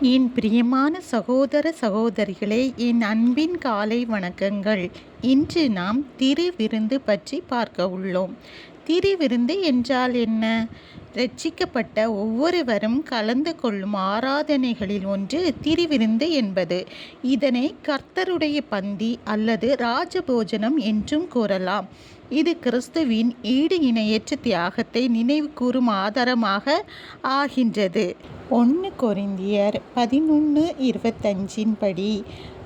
என் பிரியமான சகோதர சகோதரிகளே என் அன்பின் காலை வணக்கங்கள். இன்று நாம் திருவிருந்து பற்றி பார்க்க உள்ளோம். திருவிருந்து என்றால் என்ன? ரட்சிக்கப்பட்ட ஒவ்வொருவரும் கலந்து கொள்ளும் ஆராதனைகளில் ஒன்று திருவிருந்து என்பது. இதனை கர்த்தருடைய பந்தி அல்லது ராஜபோஜனம் என்றும் கூறலாம். இது கிறிஸ்துவின் ஈடு இணையற்ற தியாகத்தை நினைவு கூறும் ஆதாரமாக ஆகின்றது. ஒன்று கொரிந்தியர் பதினொன்று இருபத்தஞ்சின் படி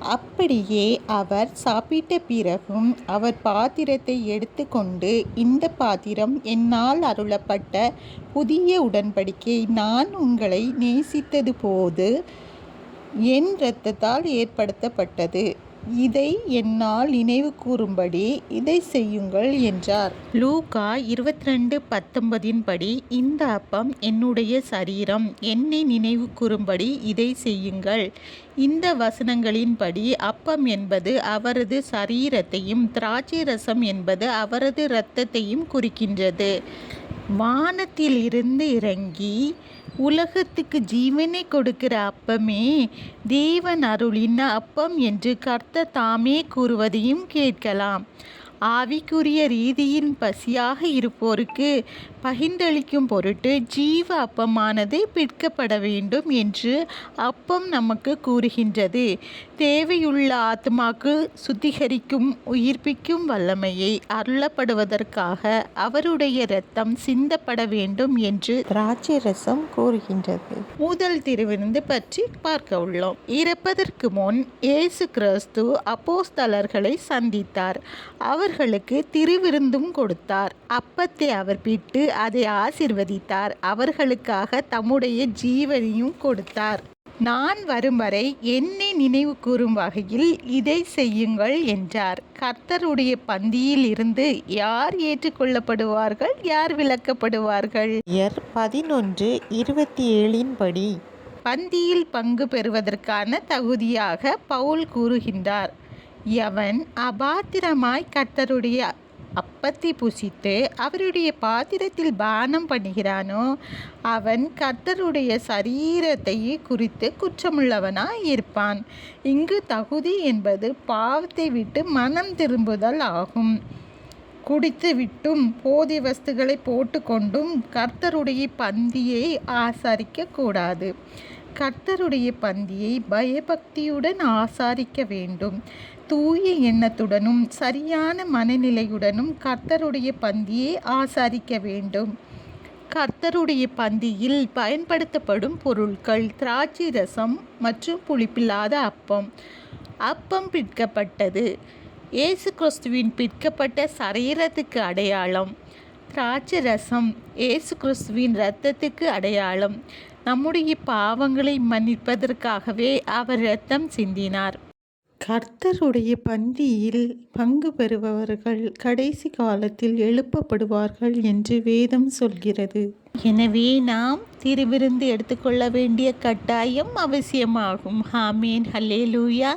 அப்படியே அவர் சாப்பிட்ட பிறகும் அவர் பாத்திரத்தை எடுத்துக்கொண்டு இந்த பாத்திரம் என்னால் அருளப்பட்ட புதிய உடன்படிக்கை. நான் உங்களை நேசித்தது போது என் இரத்தத்தால் ஏற்படுத்தப்பட்டது. இதை என்னால் நினைவு கூறும்படி இதை செய்யுங்கள் என்றார். லூகா இருபத்தி ரெண்டு பத்தொன்பதின் படி இந்த அப்பம் என்னுடைய சரீரம். என்னை நினைவு கூறும்படி இதை செய்யுங்கள். இந்த வசனங்களின்படி அப்பம் என்பது அவரது சரீரத்தையும் திராட்சை ரசம் என்பது அவரது இரத்தத்தையும் குறிக்கின்றது. வானத்தில் இருந்து இறங்கி உலகத்துக்கு ஜீவனை கொடுக்கிற அப்பமே தேவன் அருளின் அப்பம் என்று கர்த்தர் தாமே கூறுவதையும் கேட்கலாம். ஆவிக்குரிய ரீதியின் பசியாக இருப்போருக்கு பகிர்ந்தளிக்கும் பொருட்டு ஜீவ அப்பமானது பிற்கப்பட வேண்டும் என்று அப்பம் நமக்கு கூறுகின்றது. தேவையுள்ள ஆத்மாக்கு சுத்திகரிக்கும் உயிர்ப்பிக்கும் வல்லமையை அருளப்படுவதற்காக அவருடைய இரத்தம் சிந்தப்பட வேண்டும் என்று திராட்சை ரசம் கூறுகின்றது. முதல் திருவிருந்து பற்றி பார்க்க உள்ளோம். இறப்பதற்கு முன் இயேசு கிறிஸ்து அப்போஸ்தலர்களை சந்தித்தார். அவர்களுக்கு திருவிருந்தும் கொடுத்தார். அப்பத்தை அவர் பிட்டு அதை ஆசிர்வதித்தார். அவர்களுக்காக தம்முடைய ஜீவனையும் கொடுத்தார். நான் வரும் வரை என்னை நினைவு கூறும் வகையில் இதை செய்யுங்கள் என்றார். கர்த்தருடைய பந்தியில் இருந்து யார் ஏற்றுக்கொள்ளப்படுவார்கள்? யார் விளக்கப்படுவார்கள்? பதினொன்று இருபத்தி ஏழின் படி. பந்தியில் பங்கு பெறுவதற்கான தகுதியாக பவுல் கூறுகின்றார். எவன் அபாத்திரமாய் கர்த்தருடைய அப்பத்தை புசித்து அவருடைய பாத்திரத்தில் பானம் பண்ணுகிறானோ அவன் கர்த்தருடைய சரீரத்தை குறித்து குற்றமுள்ளவனாய் இருப்பான். இங்கு தகுதி என்பது பாவத்தை விட்டு மனம் திரும்புதல் ஆகும். குடித்து விட்டும் போதை வஸ்துகளை போட்டுக்கொண்டும் கர்த்தருடைய பந்தியை ஆசாரிக்க கூடாது கர்த்தருடைய பந்தியை பயபக்தியுடன் ஆசாரிக்க வேண்டும். தூய எண்ணத்துடனும் சரியான மனநிலையுடனும் கர்த்தருடைய பந்தியை ஆசாரிக்க வேண்டும். கர்த்தருடைய பந்தியில் பயன்படுத்தப்படும் பொருட்கள் திராட்சை ரசம் மற்றும் புளிப்பில்லாத அப்பம். அப்பம் பிற்கப்பட்டது. இயேசு கிறிஸ்துவின் பிற்கப்பட்ட சரீரத்துக்கு அடையாளம். திராட்சை ரசம் இயேசு கிறிஸ்துவின் இரத்தத்துக்கு அடையாளம். நம்முடைய பாவங்களை மன்னிப்பதற்காகவே அவர் இரத்தம் சிந்தினார். கர்த்தருடைய பந்தியில் பங்கு பெறுபவர்கள் கடைசி காலத்தில் எழுப்பப்படுவார்கள் என்று வேதம் சொல்கிறது. எனவே நாம் திருவிருந்து எடுத்துக்கொள்ள வேண்டிய கட்டாயம் அவசியமாகும். ஹாமேன் ஹலே லூயா